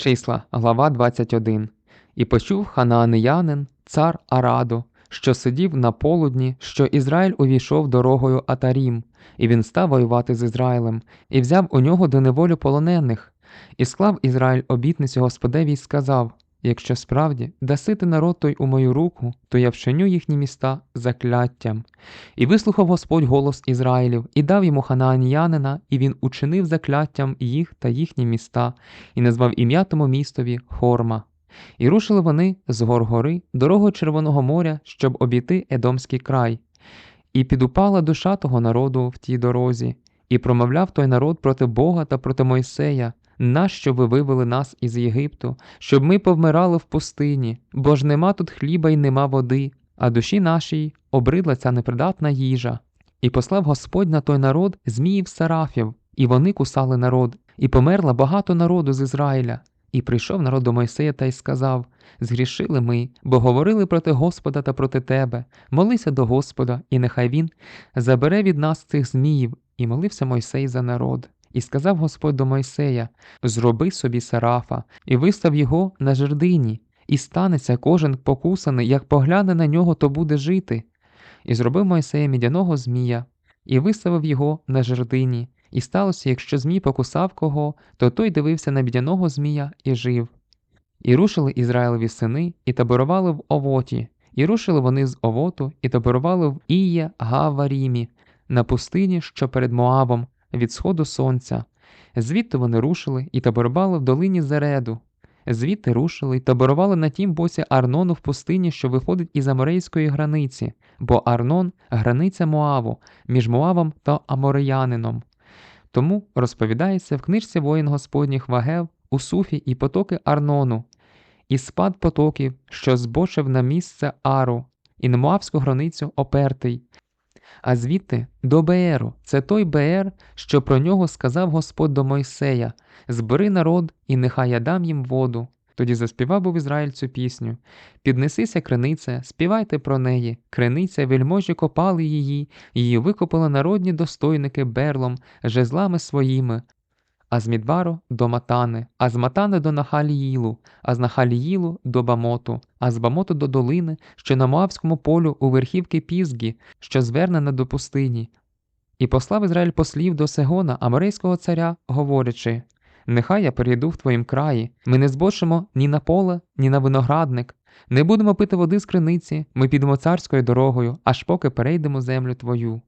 Числа, глава 21. І почув ханаанеянин, цар Араду, що сидів на полудні, що Ізраїль увійшов дорогою Атарім, і він став воювати з Ізраїлем, і взяв у нього до неволю полонених, і склав Ізраїль обітницю Господеві й сказав: Якщо справді даси ти народ той у мою руку, то я вчиню їхні міста закляттям. І вислухав Господь голос Ізраїлів, і дав йому ханаанянина, і він учинив закляттям їх та їхні міста, і назвав ім'я тому містові Хорма. І рушили вони з гор гори дорогою Червоного моря, щоб обійти Едомський край. І підупала душа того народу в тій дорозі, і промовляв той народ проти Бога та проти Мойсея, нащо ви вивели нас із Єгипту, щоб ми повмирали в пустині, бо ж нема тут хліба й нема води, а душі нашій обридла ця непридатна їжа. І послав Господь на той народ зміїв сарафів, і вони кусали народ, і померла багато народу з Ізраїля. І прийшов народ до Мойсея та й сказав: Згрішили ми, бо говорили проти Господа та проти тебе. Молися до Господа, і нехай він забере від нас цих зміїв. І молився Мойсей за народ. І сказав Господь до Мойсея: Зроби собі сарафа, і вистав його на жердині, і станеться кожен покусаний, як погляне на нього, то буде жити. І зробив Мойсея мідяного змія, і виставив його на жердині. І сталося, якщо Змій покусав кого, то той дивився на бідяного Змія і жив. І рушили Ізраїлеві сини, і таборували в Овоті, і рушили вони з Овоту, і таборували в Іє Гаварімі, на пустині, що перед Моавом, від сходу сонця. Звідти вони рушили і таборували в долині Зереду. Звідти рушили й таборували на тім боці Арнону в пустині, що виходить із Аморейської границі, бо Арнон границя Моаву між Моавом та Амореянином. Тому розповідається в книжці воїн Господніх Вагев у Суфі і потоки Арнону, і спад потоків, що збочив на місце Ару, і на Моавську границю Опертий. А звідти до Бееру, це той Беер, що про нього сказав Господь до Мойсея: Збери народ, і нехай я дам їм воду. Тоді заспівав був Ізраїль цю пісню Піднесися криниця, співайте про неї, криниця вельможі копали її, її викопали народні достойники берлом, жезлами своїми. А з Мідбару до Матани, а з Матани до Нахаліїлу, а з Нахаліїлу до Бамоту, а з Бамоту до долини, що на Моавському полю у верхівки Пізгі, що звернена до пустині. І послав Ізраїль послів до Сегона, аморейського царя, говорячи Нехай я перейду в твоїм краї, ми не збочимо ні на поле, ні на виноградник, не будемо пити води з криниці, ми підемо царською дорогою, аж поки перейдемо землю твою.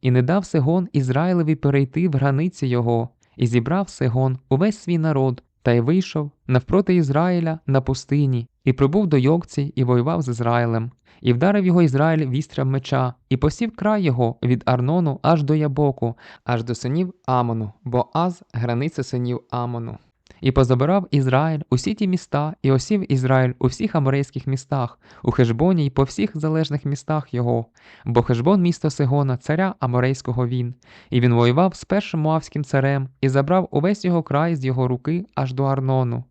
І не дав Сигон Ізраїлеві перейти в границі його, і зібрав Сигон увесь свій народ, та й вийшов навпроти Ізраїля на пустині, і прибув до Йокці і воював з Ізраїлем. І вдарив його Ізраїль вістрям меча, і посів край його від Арнону аж до Ябоку, аж до синів Амону, бо Аз границя синів Амону. І позабирав Ізраїль усі ті міста, і осів Ізраїль у всіх аморейських містах, у Хешбоні й по всіх залежних містах його, бо Хешбон місто Сигона, царя Аморейського він, і він воював з першим муавським царем і забрав увесь його край з його руки аж до Арнону.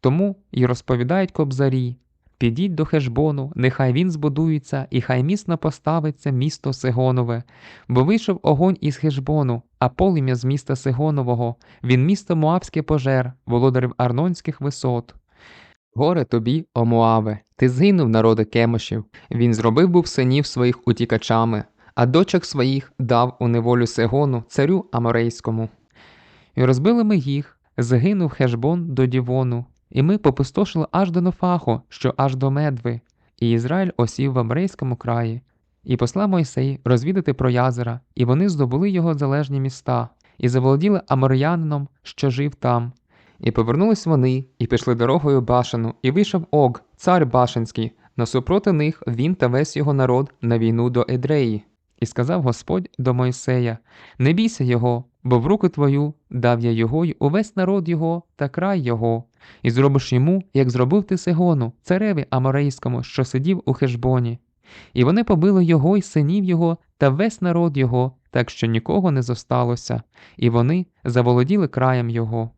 Тому й розповідають кобзарі. Підіть до Хешбону, нехай він збудується, і хай міцно поставиться місто Сигонове, бо вийшов огонь із Хешбону, а полум'я з міста Сигонового, він місто Моавське пожер, володарів Арнонських висот. Горе тобі, о Моаве, ти згинув, народи кемошів, він зробив був синів своїх утікачами, а дочок своїх дав у неволю Сигону, царю Аморейському. І розбили ми їх, згинув Хешбон до Дівону, і ми попустошили аж до Нофаху, що аж до Медви, і Ізраїль осів в Амрейському краї. І послав Мойсей розвідати про язера, і вони здобули його залежні міста, і заволоділи аморянином, що жив там. І повернулись вони, і пішли дорогою Башану, і вийшов Ог, цар Башанський, насупроти них він та весь його народ на війну до Едреї. І сказав Господь до Мойсея: Не бійся його, бо в руку твою дав я його й увесь народ його та край його, і зробиш йому, як зробив ти Сигону, цареві Аморейському, що сидів у Хешбоні. І вони побили його й синів його та весь народ його, так що нікого не зосталося, і вони заволоділи краєм його.